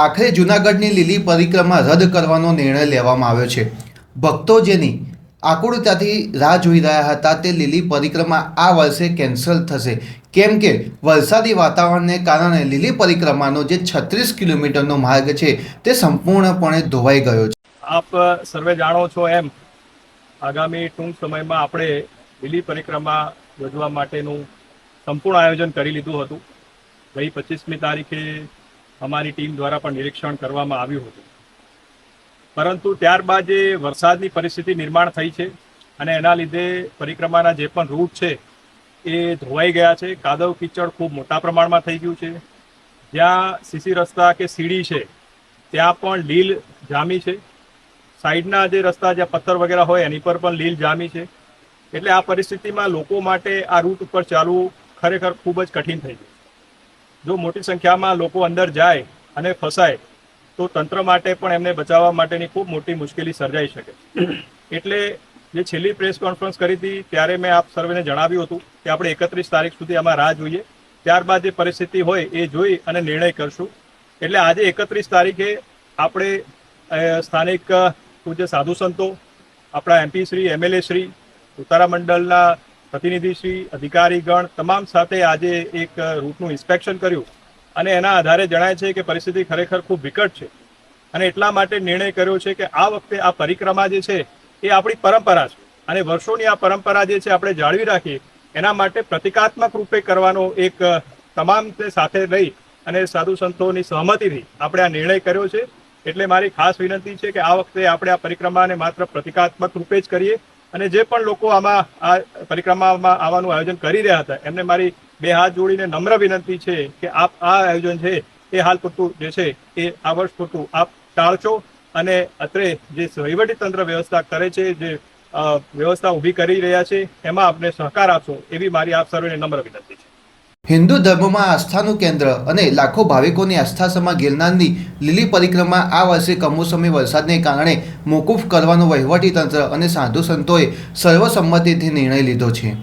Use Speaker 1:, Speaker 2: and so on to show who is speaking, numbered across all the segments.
Speaker 1: આખરે જૂનાગઢની લીલી પરિક્રમા રદ કરવાનો નિર્ણય લેવામાં આવ્યો છે. ભક્તો જેની આકુળતાથી રાહ જોઈ રહ્યા હતા તે લીલી પરિક્રમા આ વર્ષે કેન્સલ થશે. કેમ કે વરસાદી વાતાવરણને કારણે લીલી પરિક્રમાનો જે છત્રીસ કિલોમીટરનો માર્ગ છે તે સંપૂર્ણપણે ધોવાઈ ગયો છે.
Speaker 2: આપ સર્વે જાણો છો એમ આગામી ટૂંક સમયમાં આપણે લીલી પરિક્રમા યોજવા માટેનું સંપૂર્ણ આયોજન કરી લીધું હતું. ગઈ પચીસમી તારીખે અમારી ટીમ દ્વારા પણ નિરીક્ષણ કરવામાં આવ્યું હતું. પરંતુ ત્યારબાદ જે વરસાદની પરિસ્થિતિ નિર્માણ થઈ છે અને એના લીધે પરિક્રમાના જે પણ રૂટ છે એ ધોવાઈ ગયા છે. કાદવ કીચડ ખૂબ મોટા પ્રમાણમાં થઈ ગયું છે. જ્યાં સીસી રસ્તા કે સીડી છે, ત્યાં પણ લીલ જામી છે. સાઈડના જે રસ્તા, જ્યાં પથ્થર વગેરે હોય, એની પર પણ લીલ જામી છે. એટલે આ પરિસ્થિતિમાં લોકો માટે આ રૂટ ઉપર ચાલવું ખરેખર ખૂબ જ કઠિન થઈ ગયું જો મોટી સંખ્યામાં લોકો અંદર જાય અને ફસાય, તો તંત્ર માટે પણ એમને બચાવવા માટેની ખૂબ મોટી મુશ્કેલી સર્જાઈ શકે એટલે જે છેલ્લી પ્રેસ કોન્ફરન્સ કરી હતી, ત્યારે મેં આપ સર્વેને જણાવ્યું હતું કે આપણે એકત્રીસ તારીખ સુધી આમાં રાહ જોઈએ. ત્યારબાદ જે પરિસ્થિતિ હોય એ જોઈ અને નિર્ણય કરશું. એટલે આજે એકત્રીસ તારીખે આપણે સ્થાનિક, પૂજ્ય સાધુ સંતો, આપણા એમપી શ્રી, એમએલએ શ્રી, ઉતારા મંડળના પ્રતિનિધિશ્રી અધિકારીગણ તમામ સાથે આજે એક રૂટનું ઇન્સ્પેક્શન કર્યું અને એના આધારે જણાય છે કે પરિસ્થિતિ ખરેખર ખૂબ વિકટ છે. અને એટલા માટે નિર્ણય કર્યો છે કે આ વખતે આ પરિક્રમા જે છે એ આપણી પરંપરા છે. અને વર્ષોની આ પરંપરા જે છે આપણે જાળવી રાખીએ, એના માટે પ્રતિકાત્મક રૂપે કરવાનો એક તમામ સાથે લઈ અને સાધુ સંતોની સહમતિથી આપણે આ નિર્ણય કર્યો છે. એટલે મારી ખાસ વિનંતી છે કે આ વખતે આપણે આ પરિક્રમાને માત્ર પ્રતિકાત્મક રૂપે જ કરીએ અને જે પણ લોકો આમાં આ પરિક્રમામાં આવવાનું આયોજન કરી રહ્યા હતા, એમને મારી બે હાથ જોડીને નમ્ર વિનંતી છે કે આપ આ આયોજન છે, એ હાલ પૂરતું જે છે, એ આ વર્ષ પૂરતું આપ ટાળશો અને અત્રે જે તંત્ર વ્યવસ્થા કરે છે, જે વ્યવસ્થા ઊભી કરી રહ્યા છે, એમાં આપને સહકાર આપશો, એવી મારી આપ સર્વેને નમ્ર વિનંતી
Speaker 1: હિન્દુ ધર્મમાં આસ્થાનું કેન્દ્ર અને લાખો ભાવિકોની આસ્થા સમા ગિરનારની લીલી પરિક્રમા આ વર્ષે કમોસમી વરસાદને કારણે મોકૂફ કરવાનો વહીવટીતંત્ર અને સાધુ સંતોએ સર્વસંમતિથી નિર્ણય લીધો છે.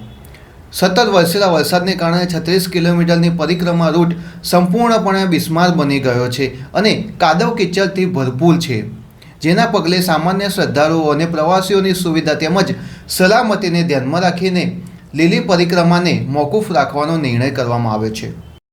Speaker 1: સતત વરસેલા વરસાદને કારણે છત્રીસ કિલોમીટરની પરિક્રમા રૂટ સંપૂર્ણપણે બિસ્માર બની ગયો છે અને કાદવ કિચડથી ભરપૂર છે. જેના પગલે સામાન્ય શ્રદ્ધાળુઓ અને પ્રવાસીઓની સુવિધા તેમજ સલામતીને ધ્યાનમાં રાખીને લીલી પરિક્રમાને મોકૂફ રાખવાનો નિર્ણય કરવામાં આવ્યો છે.